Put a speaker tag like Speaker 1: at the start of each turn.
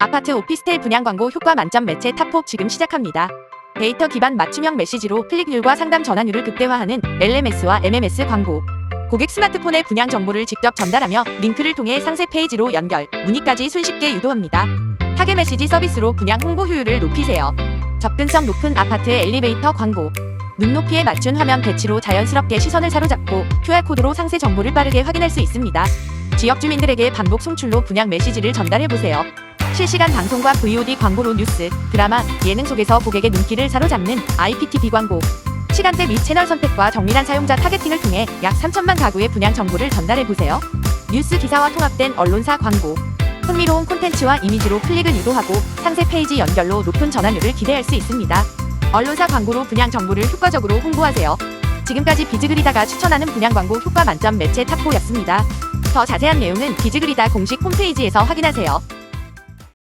Speaker 1: 아파트 오피스텔 분양 광고 효과 만점 매체 탑4 지금 시작합니다. 데이터 기반 맞춤형 메시지로 클릭률과 상담 전환율을 극대화하는 LMS와 MMS 광고. 고객 스마트폰에 분양 정보를 직접 전달하며 링크를 통해 상세 페이지로 연결, 문의까지 손쉽게 유도합니다. 타겟 메시지 서비스로 분양 홍보 효율을 높이세요. 접근성 높은 아파트의 엘리베이터 광고. 눈높이에 맞춘 화면 배치로 자연스럽게 시선을 사로잡고 QR코드로 상세 정보를 빠르게 확인할 수 있습니다. 지역 주민들에게 반복 송출로 분양 메시지를 전달해보세요. 실시간 방송과 VOD 광고로 뉴스, 드라마, 예능 속에서 고객의 눈길을 사로잡는 IPTV 광고. 시간대 및 채널 선택과 정밀한 사용자 타겟팅을 통해 약 3천만 가구의 분양 정보를 전달해 보세요. 뉴스 기사와 통합된 언론사 광고. 흥미로운 콘텐츠와 이미지로 클릭을 유도하고 상세 페이지 연결로 높은 전환율을 기대할 수 있습니다. 언론사 광고로 분양 정보를 효과적으로 홍보하세요. 지금까지 비즈그리다가 추천하는 분양 광고 효과 만점 매체 탑4였습니다. 더 자세한 내용은 비즈그리다 공식 홈페이지에서 확인하세요.